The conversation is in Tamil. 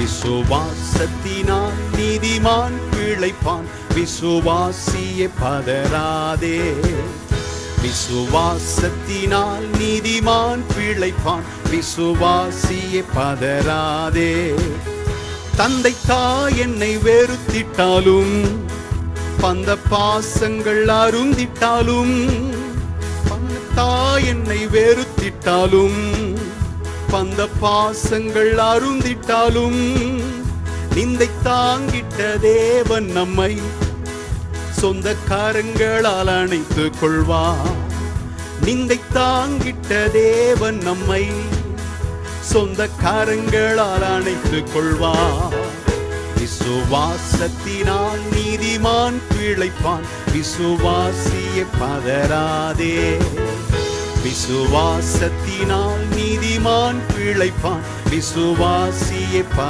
விசுவாசத்தினால் நீதிமான் பிழைப்பான். விசுவாசிய பதராதே விசுவாசத்தினால் நீதிமான் பிழைப்பான். விசுவாசிய பதராதே தந்தை தாய் என்னை வெறுத்திட்டாலும் பந்த பாசங்கள் அருந்திட்டாலும் பந்த தாய் என்னை வெறுத்திட்டாலும் பந்த பாசங்கள் அருந்திட்டாலும் நிந்தை தாங்கிட்ட தேவன் நம்மை சொந்த காரங்களால் அணைத்து கொள்வார் நிந்தை தாங்கிட்ட தேவன் நம்மை சொந்த காரங்களால் அணைத்து கொள்வார் விசுவாசத்தினால் நீதிமான் பிழைப்பான் விசுவாசிய பதராதே விசுவாசத்தினால் நீதிமான் பிழைப்பான் விசுவாசியப்பான்